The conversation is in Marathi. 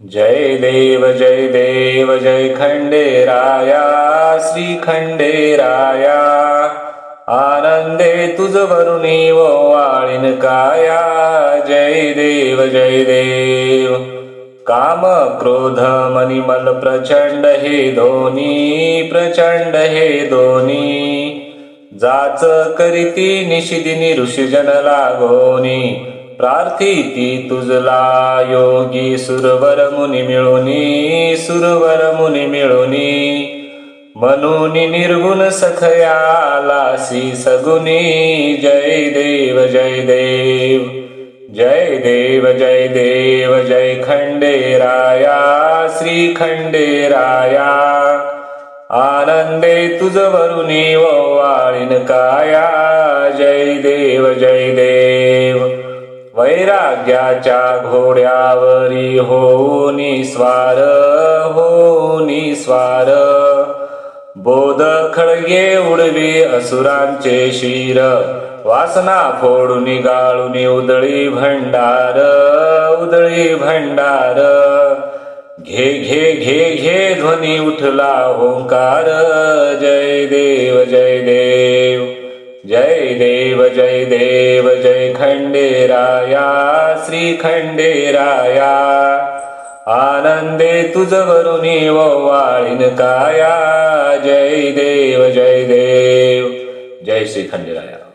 जय देव जय देव जय खंडेराया श्री खंडेराया। आनंदे तुझ वरुणी व वाळीन काया। जय देव जय देव काम क्रोध मनिमल प्रचंड हे दोन्ही प्रचंड हे दोन्ही। जाच करीती निशिदिनी ऋषीजन लागोनी। प्रार्थिती तुझला योगी सुरवर मुनी मिळुनी सुरवर मुनी मिळुनी. म्हणून निर्गुण सखयालासी सगुनी जय देव जय देव. जय देव जय देव जय खंडेराया श्री खंडेराया. आनंदे तुझ वरुणी व वाळीन काया. जय देव जय देव. वैराग्याच्या घोड्यावरी हो निस्वार हो स्वार. बोध खळगे उडवी असुरांचे शिर वासना फोडून गाळून उदळी भंडार उदळी भंडार. घे घे घे घे ध्वनी उठला ओंकार जय देव जय देव. जय देव जय देव जय खंडेराया श्री खंडेराया. आनंदे तुझ वरुणी वाळीन काया. जय देव जय देव जय श्री खंडेराया.